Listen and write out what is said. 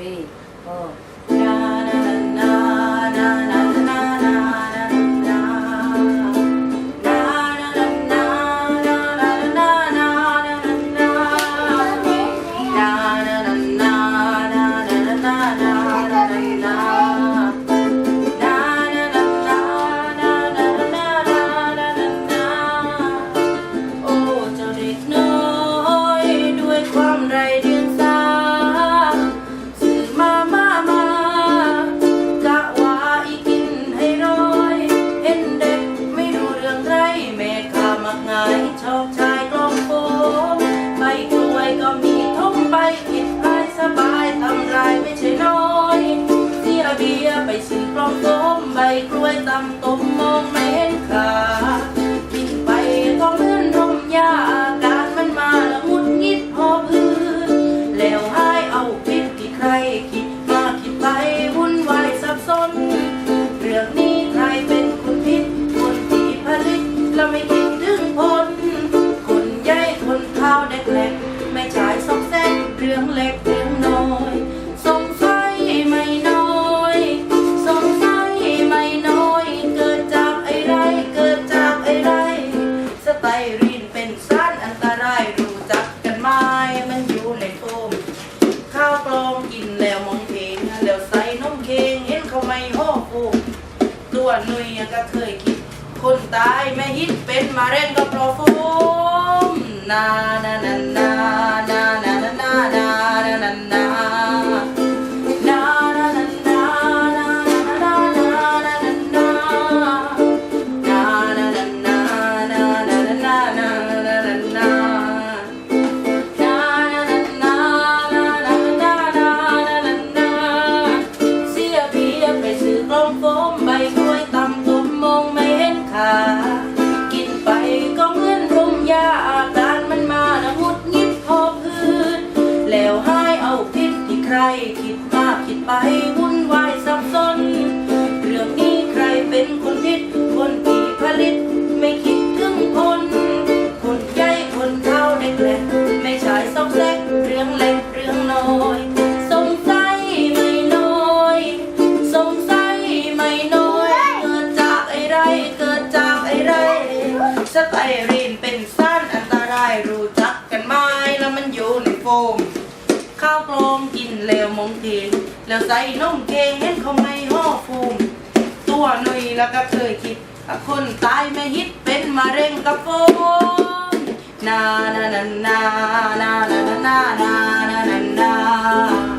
저희 어 night. talk เท้าเด็กเล็กไม่จ่ายสองแสนเรื่องเล็กเรื่องน้อยสงสัยไม่น้อยสงสัยไม่น้อย เกิดจากไอ้ไรเกิดจากไอ้ไรสไตรีนเป็นสารอันตรายรู้จักกันไหมมันอยู่ในโฟมข้าวกลองกินแล้วมองเพลงแล้วใส่นมเค้งเห็นเขาไม่ห่อฟูกตัวหนุ่ยก็เคยคิดคนตายไม่ฮิตเป็นมาเร่งก็เพราะโฟ na na na ครคิดมากคิดไปวุ่นวายสับสน เรื่องนี้ใครเป็นคนผิด คนที่ผลิตไม่คิดถึงคน คนใหญ่คนเฒ่าเด็กเล็กไม่ใช่ซอกแซกเรื่องเล็กเรื่องน้อยสงสัยไม่น้อยสงสัยไม่น้อย เกิดจากไอ้ไรเกิดจากไอ้ไรสไตรีนเป็นสารอันตรายรู้จักกันไหมแล้วมันอยู่ในโฟม แล้วมองเทงแล้วใส่นมเกงเห็นเขาไม่ห่อฟูมตัวหนุ่ยแล้วก็เคยคิดคนตายไม่ฮิตเป็นมะเร็งกระโปงนานานานานานานานานานานา